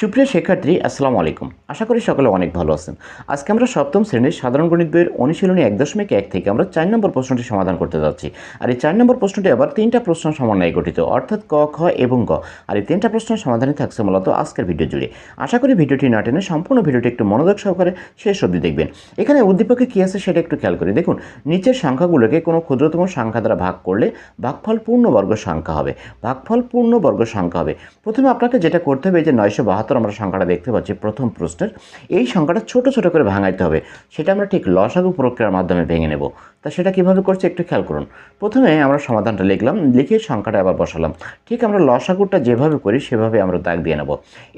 সুপ্রিয় শিক্ষার্থী, আসসালামু আলাইকুম। আশা করি সকলে অনেক ভালো আছেন। আজকে আমরা সপ্তম শ্রেণির সাধারণ গণিত বইয়ের অনুশীলনী এক দশমিক এক থেকে আমরা চার নম্বর প্রশ্নটি সমাধান করতে যাচ্ছি। আর এই চার নম্বর প্রশ্নটি আবার তিনটা প্রশ্ন সমন্বয়ে গঠিত, অর্থাৎ ক, খ এবং গ। আর এই তিনটা প্রশ্ন সমাধানই থাকছে মূলত আজকের ভিডিও জুড়ে। আশা করি ভিডিওটি না টেনে সম্পূর্ণ ভিডিওটি একটু মনোযোগ সহকারে শেষ অবধি দেখবেন। এখানে উদ্দীপকে কী আছে সেটা একটু খেয়াল করি। দেখুন, নিচের সংখ্যাগুলোকে কোনো ক্ষুদ্রতম সংখ্যা দ্বারা ভাগ করলে ভাগফল পূর্ণবর্গ সংখ্যা হবে। ভাগফল পূর্ণবর্গ সংখ্যা হবে। প্রথমে আপনাকে যেটা করতে হবে যে নয়শো বাহাত্তর আমরা সংখ্যাটা দেখতে পাচ্ছি, প্রথম প্রশ্নের এই সংখ্যাটা ছোট ছোট করে ভাঙাইতে হবে, সেটা আমরা ঠিক লসাগু প্রক্রিয়ার মাধ্যমে ভেঙে নেব। তা সেটা কীভাবে করছে একটু খেয়াল করুন। প্রথমে আমরা সমাধানটা লিখলাম, লিখে সংখ্যাটা আবার বসালাম। ঠিক আমরা লসাগুটা যেভাবে করি, সেভাবে আমরা দাগ দিয়ে নেব।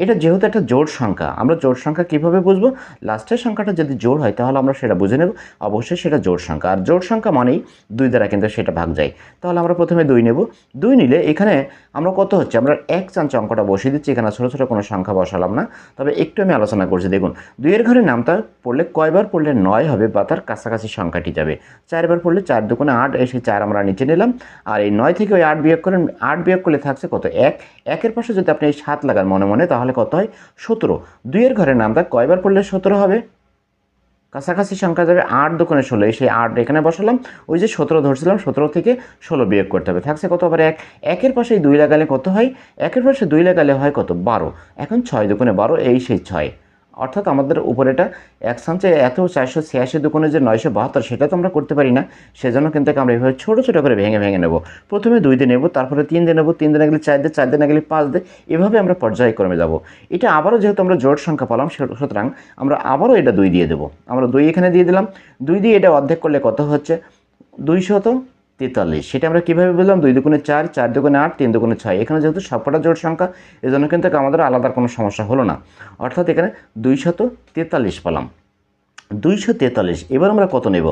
এটা যেহেতু একটা জোড় সংখ্যা, আমরা জোড় সংখ্যা কীভাবে বুঝব? লাস্টের সংখ্যাটা যদি জোড় হয়, তাহলে আমরা সেটা বুঝে নেব। অবশ্যই সেটা জোড় সংখ্যা। আর জোড় সংখ্যা মানেই দুই দ্বারা কিন্তু সেটা ভাগ যায়। তাহলে আমরা প্রথমে দুই নেব। দুই নিলে এখানে আমরা কত হচ্ছে? আমরা এক চাঞ্চ অঙ্কটা বসিয়ে দিচ্ছি, এখানে ছোটো ছোটো কোনো সংখ্যা বসালাম না। তবে একটু আমি আলোচনা করছি। দেখুন, দুইয়ের ঘরে নামটা পড়লে কয়বার পড়লে নয় হবে বা তার কাছাকাছি সংখ্যাটি যাবে। চারবার পড়লে চার দুগুণে আট এসে চার আমরা নিচে নিলাম। আর এই নয় থেকে ওই আট বিয়োগ করেন আট বিয়োগ করলে থাকছে কত? এক। একের পাশে যদি আপনি এই সাত লাগান মনে মনে, তাহলে কত হয়? সতেরো। দুইয়ের ঘরের নামটা কয়বার পড়লে সতেরো হবে? কাছাকাছি সংখ্যা যাবে আট দোকানে ষোলো। সেই আট এখানে বসালাম। ওই যে সতেরো ধরছিলাম, সতেরো থেকে ষোলো বিয়োগ করতে হবে। থাকছে কত? আবার এক। একের পাশে দুই লাগালে কত হয়? একের পাশে দুই লাগালে হয় কত? বারো। এখন ছয় দোকানে বারো, এই সেই ছয়। অর্থাৎ আমাদের উপরেটা এক সাঞ্চে এত চারশো ছিয়াশি দোকানে যে নয়শো বাহাত্তর, সেটা তো আমরা করতে পারি না। সেজন্য কিন্তু আমরা এইভাবে ছোটো ছোটো করে ভেঙে ভেঙে নেব। প্রথমে দুই দিন নেব, তারপরে তিন দিন নেব, তিন দিনে গেলে চার দিন চার দিনে গেলে পাঁচ দিন এভাবে আমরা পর্যায়ক্রমে যাব। এটা আবারও যেহেতু আমরা জোট সংখ্যা পেলাম সুতরাং আমরা আবারও এটা দুই দিয়ে দেবো। আমরা দুই এখানে দিয়ে দিলাম। দুই দিয়ে এটা অর্ধেক করলে কত হচ্ছে? দুইশত তেতাল্লিশ। সেটা আমরা কীভাবে বললাম? দুই দুগুণে চার চার দুগুণে আট, তিন দুগুণে ছয়। এখানে যেহেতু সবকটা জোট সংখ্যা, এজন্য কিন্তু আমাদের আলাদা কোনো সমস্যা হলো না। অর্থাৎ এখানে দুইশত তেতাল্লিশ পেলাম। দুইশো তেতাল্লিশ, এবার আমরা কত নেব?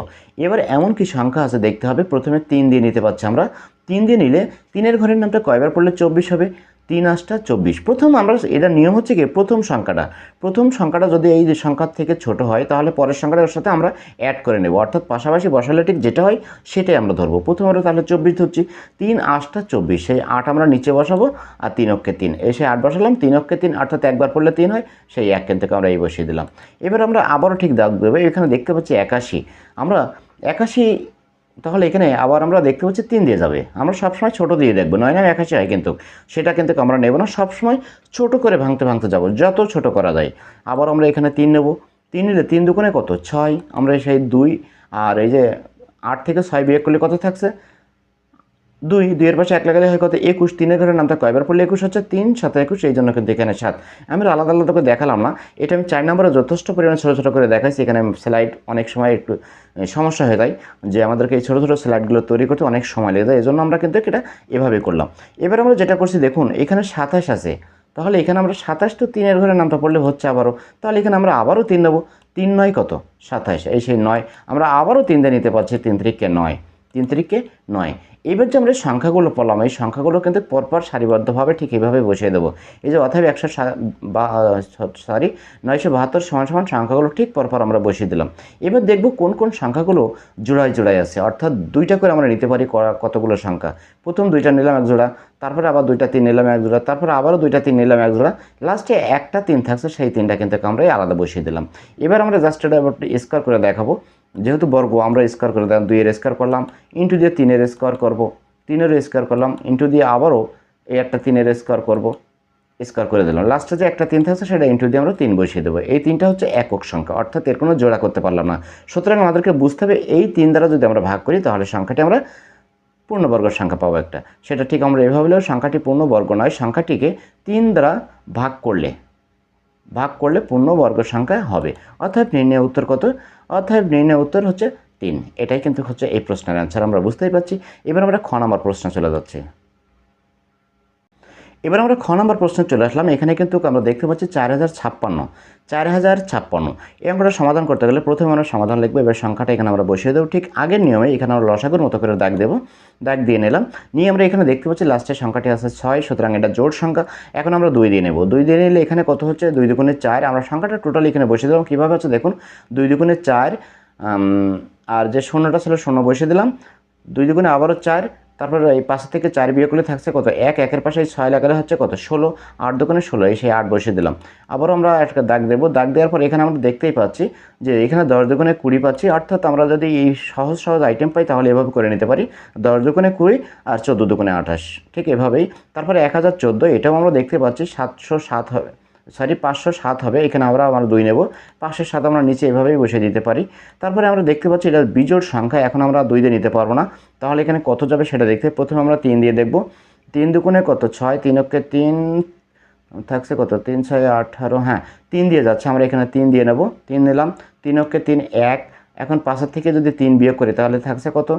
এবার এমন কি সংখ্যা আছে দেখতে হবে। প্রথমে তিন দিয়ে নিতে পারছি আমরা। তিন দিয়ে নিলে তিনের ঘরের নামটা কয়বার পড়লে? চব্বিশ হবে। তিন আটটা চব্বিশ। প্রথম আমরা এটা নিয়ম হচ্ছে কি? প্রথম সংখ্যাটা। প্রথম সংখ্যাটা যদি এই সংখ্যার থেকে ছোট হয়, তাহলে পরের সংখ্যাটার সাথে আমরা অ্যাড করে নেব। অর্থাৎ পাশাপাশি বসালে ঠিক যেটা হয়, সেটাই আমরা ধরবো। প্রথম আমরা তাহলে চব্বিশ ধরছি। তিন আটটা চব্বিশ, সেই আট আমরা নিচে বসাবো আর তিন অক্ষে তিন। এই সেই আট বসালাম, তিন অক্ষে তিন, অর্থাৎ একবার পড়লে তিন হয়, সেই এক থেকে আমরা এই বসিয়ে দিলাম। এবার আমরা আবারও ঠিক দাগ দেবো এখানে দেখতে পাচ্ছি একাশি। আমরা একাশি তাহলে এখানে আবার আমরা দেখতে পাচ্ছি তিন দিয়ে যাবে। আমরা সবসময় ছোটো দিয়ে দেখব, নয় নয় একাশি হয় কিন্তু, সেটা কিন্তু আমরা নেব না, সবসময় ছোট করে ভাঙতে ভাঙতে যাব, যত ছোট করা যায়। আবার আমরা এখানে তিন নেব, তিন নিলে তিন দুগুণে কত? ছয়, আমরা সেই দুই, আর এই যে আট থেকে ছয় বিয়োগ করলে কত থাকছে? দুই, দুইয়ের পাশে এক লাগালে হয় কত? একুশ, তিনের ঘরের নামটা কয়বার পড়লে একুশ হচ্ছে তিন সাথে একুশ, এই জন্য কিন্তু এখানে সাত। আমি আলাদা আলাদা করে দেখালাম না। এটা আমি চার নম্বরে যথেষ্ট পরিমাণে ছোটো ছোটো করে দেখাইছি। এখানে স্লাইড অনেক সময় একটু সমস্যা হয়ে যায় যে আমাদেরকে এই ছোটো ছোটো স্লাইডগুলো তৈরি করতে অনেক সময় লেগে যায়। এই জন্য আমরা কিন্তু এটা এভাবে করলাম। এবার আমরা যেটা করছি, দেখুন, এখানে সাতাশ আছে। তাহলে এখানে আমরা সাতাশ তো তিনের ঘরের নামটা পড়লে হচ্ছে আবারও। তাহলে এখানে আমরা আবারও তিন নেব তিন নয় কত? সাতাশ। এই সেই নয়। আমরা আবারও তিন দিয়ে নিতে পারছি তিন তিরিককে নয়। তিন তিরিককে নয়। এবার যে আমরা সংখ্যাগুলো পড়লাম, এই সংখ্যাগুলো কিন্তু পরপর সারিবদ্ধভাবে ঠিক এইভাবে বসিয়ে দেবো। এই যে অথাপি একশো সরি, নয়শো বাহাত্তর সমান সমান সংখ্যাগুলো ঠিক পরপর আমরা বসিয়ে দিলাম। এবার দেখব কোন কোন সংখ্যাগুলো জোড়ায় জোড়ায় আছে। অর্থাৎ দুইটা করে আমরা নিতে পারি কতগুলো সংখ্যা। প্রথম দুইটা নিলাম এক জোড়া, তারপরে আবার দুইটা তিন নিলাম এক জোড়া, তারপরে আবারও দুইটা তিন নিলাম এক জোড়া। লাস্টে একটা তিন থাকছে, সেই তিনটা কিন্তু আমরা আলাদা বসিয়ে দিলাম। এবার আমরা জাস্ট এটা স্কোয়ার করে দেখাবো। যেহেতু বর্গ, আমরা স্কোয়ার করে দিলাম দুইয়ের স্কোয়ার করলাম ইন্টু দিয়ে তিনের স্কোয়ার করব। তিনের স্কোয়ার করলাম ইন্টু দিয়ে আবারও এই একটা তিনের স্কোয়ার করব, স্কোয়ার করে দিলাম। লাস্টে যে একটা তিন থাকছে সেটা ইন্টু দিয়ে আমরা তিন বসিয়ে দেবো। এই তিনটা হচ্ছে একক সংখ্যা, অর্থাৎ এর কোনো জোড়া করতে পারলাম না। সুতরাং আমাদেরকে বুঝতে হবে, এই তিন দ্বারা যদি আমরা ভাগ করি, তাহলে সংখ্যাটি আমরা পূর্ণবর্গ সংখ্যা পাবো একটা। সেটা ঠিক আমরা এভাবে সংখ্যাটি পূর্ণবর্গ নয়, সংখ্যাটিকে তিন দ্বারা ভাগ করলে ভাগ করলে পূর্ণবর্গ সংখ্যা হবে। অর্থাৎ নির্ণয় উত্তর কত? অর্থাৎ নির্ণয় উত্তর হচ্ছে তিন। এটাই কিন্তু হচ্ছে এই প্রশ্নের অ্যান্সার আমরা বুঝতেই পারছি। এবার আমরা খ নম্বর প্রশ্ন চলে যাচ্ছি। এবার আমরা খ নম্বর প্রশ্নে চলে আসলাম। এখানে কিন্তু আমরা দেখতে পাচ্ছি চার হাজার ছাপ্পান্ন। চার হাজার ছাপ্পান্ন। এই অঙ্কটা সমাধান করতে গেলে প্রথমে আমরা সমাধান লিখব, এবার সংখ্যাটা এখানে আমরা বসিয়ে দেবো। ঠিক আগের নিয়মে এখানে আমরা লসাগুর মতো করে দাগ দেবো, দাগ দিয়ে নিলাম। নিয়ে আমরা এখানে দেখতে পাচ্ছি লাস্টের সংখ্যাটি আছে ছয়, সুতরাং এটা জোড় সংখ্যা। এখন আমরা দুই দিয়ে নেব। দুই দিয়ে নিলে এখানে কত হচ্ছে? দুই দুগুণে চার। আমরা সংখ্যাটা টোটালি এখানে বসিয়ে দেবো কীভাবে হচ্ছে দেখুন? দুই দুগুণে চার আর যে শূন্যটা ছিল শূন্য বসিয়ে দিলাম। দুই দুগুণে আবারও চার তারপরে এই পাশে থেকে চার বিয়োগ করলে থাকছে কত? এক, একের পাশে ছয় লাগালে হচ্ছে কত? ষোলো, আট দোকানে ষোলো, এই সেই আট বসিয়ে দিলাম। আবারও আমরা একটা দাগ দেবো। দাগ দেওয়ার পর এখানে আমরা দেখতেই পাচ্ছি যে এখানে দশ দোকানে কুড়ি পাচ্ছি। অর্থাৎ আমরা যদি এই সহজ সহজ আইটেম পাই তাহলে এভাবে করে নিতে পারি। দশ দোকানে কুড়ি আর চোদ্দ দোকানে আঠাশ। ঠিক এভাবেই। তারপরে এক হাজার চোদ্দ, এটাও আমরা দেখতে পাচ্ছি সাতশো সাত হবে। সরি, পাঁচশো সাত হবে, এখানে আমরা আমরা দুই নেব। পাঁচশো সাত আমরা নিচে এভাবেই বসিয়ে দিতে পারি। তারপরে আমরা দেখতে পাচ্ছি এটা বিজোড় সংখ্যা, এখন আমরা দুই দিয়ে নিতে পারব না। তাহলে এখানে কত যাবে সেটা দেখতে, প্রথমে আমরা তিন দিয়ে দেখব। তিন দুগুণে কত? ছয়, তিন অক্ষে তিন থাকছে কত? তিন, ছয়, আঠারো হ্যাঁ তিন দিয়ে যাচ্ছে, আমরা এখানে তিন দিয়ে নেব। তিন নিলাম, তিন অক্ষে তিন, এক। এখন পাঁচের থেকে যদি তিন বিয়োগ করি, তাহলে থাকছে কত?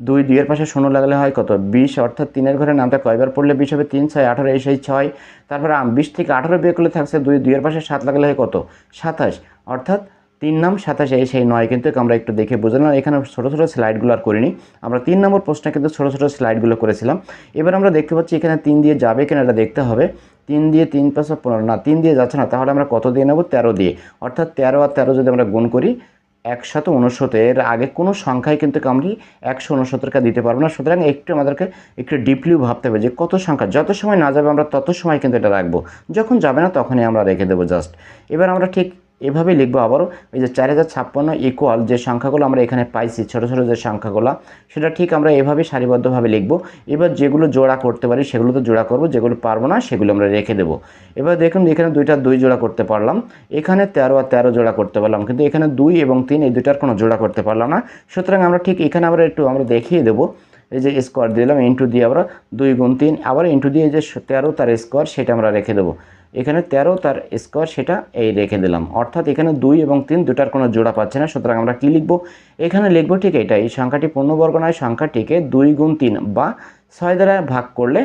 দুই দুইয়ের পাশে শূন্য লাগালে হয় কত? বিশ, অর্থাৎ তিনের ঘরে নামটা কয়বার পড়লে বিশ হবে? তিন, ছয়, আঠারো, এই সেই ছয়। তারপরে বিশ থেকে আঠারো বিয়ে করলে থাকছে দুই, দুইয়ের পাশে সাত লাগালে হয় কত? সাতাশ। অর্থাৎ তিন নাম সাতাশ, এই সেই নয়। কিন্তু আমরা একটু দেখে বুঝলাম এখানে ছোটো ছোটো স্লাইডগুলো আর করিনি। আমরা তিন নম্বর প্রশ্নে কিন্তু ছোটো ছোটো স্লাইডগুলো করেছিলাম। এবার আমরা দেখতে পাচ্ছি এখানে তিন দিয়ে যাবে কিনা এটা দেখতে হবে। তিন দিয়ে তিন পাঁচশো পনেরো। না, তিন দিয়ে যাচ্ছে না। তাহলে আমরা কত দিয়ে নেব? তেরো দিয়ে। অর্থাৎ তেরো আর তেরো যদি আমরা গুণ করি একশত উনসত্তর আগে কোনো সংখ্যায় কিন্তু আমরা একশো উনসত্তরকে দিতে পারব না। সুতরাং একটু আমাদেরকে একটু ডিপলিও ভাবতে হবে যে কত সংখ্যা, যত সময় না যাবে আমরা তত সময় কিন্তু এটা রাখব। যখন যাবে না তখনই আমরা রেখে দেবো জাস্ট এবার আমরা ঠিক এভাবেই লিখব আবারও, এই যে চার হাজার ছাপ্পান্ন ইকুয়াল যে সংখ্যাগুলো আমরা এখানে পাইছি, ছোটো ছোটো যে সংখ্যাগুলো, সেটা ঠিক আমরা এভাবে সারিবদ্ধভাবে লিখব। এবার যেগুলো জোড়া করতে পারি, সেগুলো তো জোড়া করব, যেগুলো পারব না, সেগুলো আমরা রেখে দেবো। এবার দেখুন, এখানে দুইটা দুই জোড়া করতে পারলাম। এখানে তেরো আর তেরো জোড়া করতে পারলাম, কিন্তু এখানে দুই এবং তিন, এই দুইটার কোনো জোড়া করতে পারলাম না। সুতরাং আমরা ঠিক এখানে আমরা একটু আমরা দেখিয়ে দেবো। এই যে স্কোয়ার দিলাম ইন্টু দিয়ে আমরা দুই গুণ তিন, আবার ইন্টু দিয়ে যে তেরো তার স্কোয়ার সেটা আমরা রেখে দেবো। এখানে তেরো তার স্কোয়ার সেটা এই রেখে দিলাম। অর্থাৎ এখানে দুই এবং তিন দুটার কোনো জোড়া পাচ্ছে না। সুতরাং আমরা কী লিখব? এখানে লিখব ঠিক এটা, এই সংখ্যাটি পূর্ণবর্গ নয়, সংখ্যাটিকে দুই গুণ তিন বা ছয় দ্বারা ভাগ করলে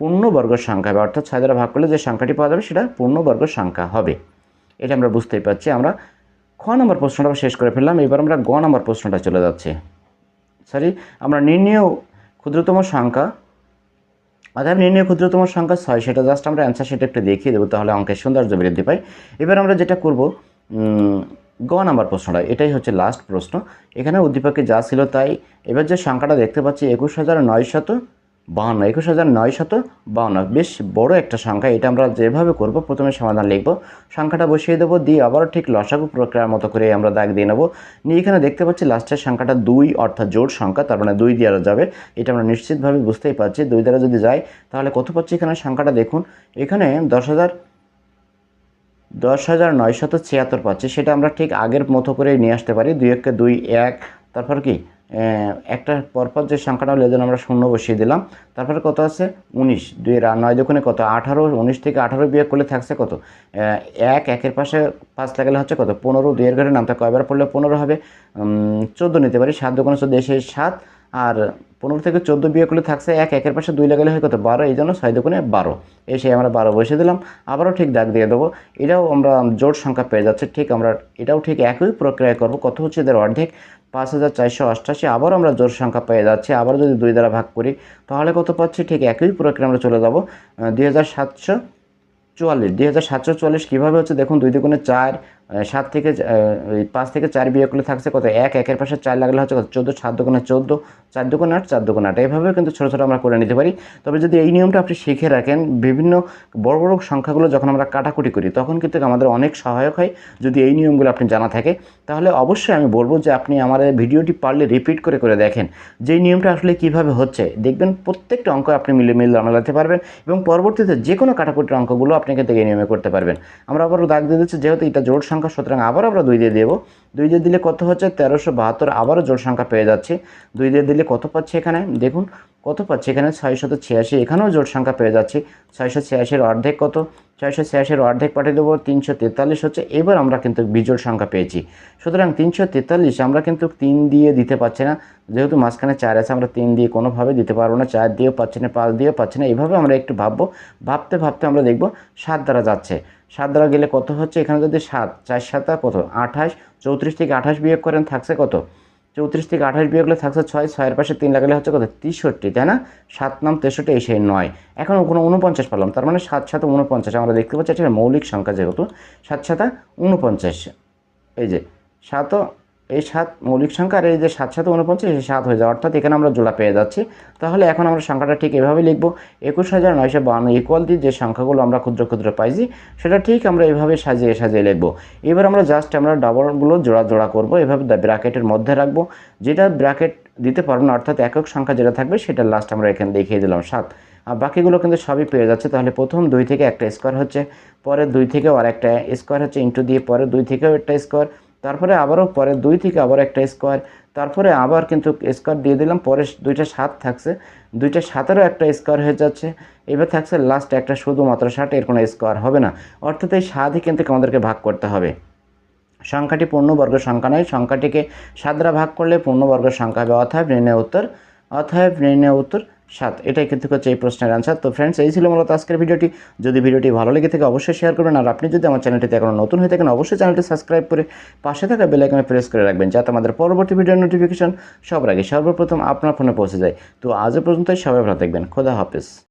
পূর্ণবর্গ সংখ্যা হবে। অর্থাৎ ছয় দ্বারা ভাগ করলে যে সংখ্যাটি পাওয়া যাবে সেটা পূর্ণবর্গ সংখ্যা হবে। এটা আমরা বুঝতেই পারছি। আমরা খ নম্বর প্রশ্নটা শেষ করে ফেললাম। এবার আমরা গ নম্বর প্রশ্নটা চলে যাচ্ছি। সরি আমরা নির্ণয় ক্ষুদ্রতম সংখ্যা অর্থাৎ নির্ণয় ক্ষুদ্রতম সংখ্যা ছয়, সেটা জাস্ট আমরা অ্যান্সার সেটা একটু দেখিয়ে দেবো, তাহলে অঙ্কের সৌন্দর্য বৃদ্ধি পাই এবার আমরা যেটা করব গ নাম্বার প্রশ্নটা, এটাই হচ্ছে লাস্ট প্রশ্ন। এখানে উদ্দীপকে যা ছিল তাই। এবার যে সংখ্যাটা দেখতে পাচ্ছি, একুশ হাজার নয়শত বাহান্ন, একুশ হাজার নয়শত বাহান্ন। বেশ বড় একটা সংখ্যা। এটা আমরা যেভাবে করব, প্রথমে সমাধান লিখব। সংখ্যাটা বসিয়ে দেবো, দিয়ে আবারও ঠিক লসাগু প্রক্রিয়ার মতো করে আমরা দাগ দিয়ে নেব। নিয়ে এখানে দেখতে পাচ্ছি লাস্টের সংখ্যাটা দুই, অর্থাৎ জোর সংখ্যা, তার মানে দুই দিয়ে যাবে। এটা আমরা নিশ্চিতভাবে বুঝতেই পারছি। দুই দ্বারা যদি যাই তাহলে কত পাচ্ছি এখানে সংখ্যাটা দেখুন। এখানে দশ হাজার দশ হাজার নয়শত ছিয়াত্তর পাচ্ছি। সেটা আমরা ঠিক আগের মতো করে নিয়ে আসতে পারি। দুই এককে দুই, এক, তারপর কি? একটা পরপর যে সংখ্যাটা হলো, এজন্য আমরা শূন্য বসিয়ে দিলাম। তারপরে কত আছে? উনিশ। দুই নয় দোকানে কত? আঠারো। উনিশ থেকে আঠারো বিয়োগ করলে থাকছে কত? এক। একের পাশে পাঁচ লাগালে হচ্ছে কত? পনেরো। দুইয়ের ঘরে নামতে কয়বার পড়লে পনেরো হবে? চোদ্দ নিতে পারি। সাত দোকানে চোদ্দ, এসে সাত। আর পনেরো থেকে চোদ্দ বিয়ে করলে থাকছে এক, একের পাশে দুই লাগালে হয় কত? বারো, এই জন্য ছয় দোকানে বারো। এসে আমরা বারো বসে দিলাম, আবারও ঠিক দাগ দিয়ে দেবো। এটাও আমরা জোট সংখ্যা পেয়ে যাচ্ছে, ঠিক আমরা, এটাও ঠিক একই প্রক্রিয়া করব। কত হচ্ছে এদের অর্ধেক? পাঁচ হাজার চারশো অষ্টাশি, আবারও আমরা জোর সংখ্যা পেয়ে যাচ্ছি। আবারও যদি দুই দ্বারা ভাগ করি, তাহলে কত পাচ্ছি? ঠিক একই প্রক্রিয়া আমরা চলে যাব। দুই হাজার সাতশো চুয়াল্লিশ, দুই হাজার সাতশো চুয়াল্লিশ কীভাবে হচ্ছে? দেখুন, দুই দুগুণে চার সাত থেকে পাঁচ থেকে চার বিয়ে করলে থাকছে কত? এক, একের পাশে চার লাগলে হচ্ছে কত? চোদ্দ, সাত দোকানে চোদ্দ, চার দোকানে আট, চার দোকানে আট। এইভাবেও কিন্তু ছোটো ছোটো আমরা করে নিতে পারি। তবে যদি এই নিয়মটা আপনি শিখে রাখেন, বিভিন্ন বড় বড় সংখ্যাগুলো যখন আমরা কাটাকুটি করি, তখন কিন্তু আমাদের অনেক সহায়ক হয় যদি এই নিয়মগুলো আপনি জানা থাকে। তাহলে অবশ্যই আমি বলব যে আপনি আমার ভিডিওটি পারলে রিপিট করে করে দেখেন যে নিয়মটা আসলে কীভাবে হচ্ছে। দেখবেন প্রত্যেকটা অঙ্ক আপনি মিলে মিলে মেলাতে পারবেন এবং পরবর্তীতে যে কোনো কাটাকুটির অঙ্কগুলো আপনি কিন্তু এই নিয়মে করতে পারবেন। আমরা আবারও দাগ দিয়ে দিচ্ছি, যেহেতু এটা জোট সংখ্যা সুতরাং আবার আমরা দুই দিয়ে দেবো। দুই দিয়ে দিলে কত হচ্ছে? তেরোশো বাহাত্তর, আবারও জোড় সংখ্যা পেয়ে যাচ্ছে। দুই দিয়ে দিলে কত পাচ্ছে এখানে? দেখুন কত পাচ্ছে? এখানে ছয়শত ছিয়াশি, এখানেও জোট সংখ্যা পেয়ে যাচ্ছে। ছয়শো ছিয়াশির অর্ধেক কত? ছয়শো ছিয়াশির অর্ধেক পাঠিয়ে দেবো তিনশো তেতাল্লিশ হচ্ছে। এবার আমরা কিন্তু বিজোড় সংখ্যা পেয়েছি। সুতরাং তিনশো তেতাল্লিশ আমরা কিন্তু তিন দিয়ে দিতে পারছি না। যেহেতু মাঝখানে চার আছে, আমরা তিন দিয়ে কোনোভাবে দিতে পারব না। চার দিয়েও পাচ্ছি না, পাঁচ দিয়েও পাচ্ছি না। এইভাবে আমরা একটু ভাববো। ভাবতে ভাবতে আমরা দেখব সাত দ্বারা যাচ্ছে। সাত দ্বারা গেলে কত হচ্ছে? এখানে যদি সাত, চার সাতটা কত? আঠাশ, চৌত্রিশ থেকে আঠাশ বিয়োগ করেন থাকছে কত? চৌত্রিশ থেকে আঠাশ বিয়োগ থাকছে ছয়, ছয়ের পাশে তিন লাগালে হচ্ছে কত? তেষট্টি, তাই না? সাত নাম তেষট্টি, এই সেই নয়। এখন কোনো উনপঞ্চাশ পারলাম তার মানে সাত সাত উনপঞ্চাশ আমরা দেখতে পাচ্ছি এটা মৌলিক সংখ্যা যেহেতু। সাত সাতা উনপঞ্চাশ এই যে সাত এই সাত মৌলিক সংখ্যা আর এই যে সাত সাথে উনপঞ্চাশ, এই সাত হয়ে যায়। অর্থাৎ এখানে আমরা জোড়া পেয়ে যাচ্ছি। তাহলে এখন আমরা সংখ্যাটা ঠিক এভাবে লিখব। একুশ হাজার নয়শো বান্ন ইকুয়াল দিয়ে যে সংখ্যাগুলো আমরা ক্ষুদ্র ক্ষুদ্র পাইছি, সেটা ঠিক আমরা এভাবে সাজিয়ে সাজিয়ে লিখব। এবার আমরা জাস্ট আমরা ডাবলগুলো জোড়া জোড়া করব। এভাবে ব্র্যাকেটের মধ্যে রাখব। যেটা ব্র্যাকেট দিতে পারব না, অর্থাৎ একক সংখ্যা যেটা থাকবে, সেটা লাস্ট আমরা এখানে দেখিয়ে দিলাম, সাত। আর বাকিগুলো কিন্তু সবই পেয়ে যাচ্ছে। তাহলে প্রথম দুই থেকে একটা স্কোয়ার হচ্ছে পরে দুই থেকেও আর একটা স্কোয়ার হচ্ছে ইন্টু দিয়ে পরে দুই থেকেও একটা স্কোয়ার তারপরে আবারও পরে দুই থেকে আবার একটা স্কোয়ার তারপরে আবার কিন্তু স্কোয়ার দিয়ে দিলাম, পরে দুইটা সাত থাকছে, দুইটা সাতেরও একটা স্কোয়ার হয়ে যাচ্ছে, এবার থাকছে লাস্ট একটা শুধুমাত্র ষাট, এর কোনো স্কোয়ার হবে না। অর্থাৎ এই সাতই কিন্তু আমাদেরকে ভাগ করতে হবে। সংখ্যাটি পূর্ণবর্গ সংখ্যা নয়, সংখ্যাটিকে সাত দ্বারা ভাগ করলে পূর্ণবর্গ সংখ্যা হবে অথব নির্ণয় উত্তর অথব নির্ণয় উত্তর সাত। এটাই কিন্তু হচ্ছে এই প্রশ্নের আনসার তো ফ্রেন্ডস এই ছিল মূলত আজকের ভিডিওটি। যদি ভিডিওটি ভালো লেগে থাকে অবশ্যই শেয়ার করবেন। আর আপনি যদি আমার চ্যানেলটিতে এখনও নতুন হয়ে থাকেন, অবশ্যই চ্যানেলটি সাবস্ক্রাইব করে পাশে থাকা বেল আইকনে প্রেস করে রাখবেন, যাতে আমাদের পরবর্তী ভিডিওর নোটিফিকেশন সবার আগে সর্বপ্রথম আপনার ফোনে পৌঁছে যায়। তো আজও পর্যন্তই, সবাই ভালো থাকবেন। খোদা হাফেজ।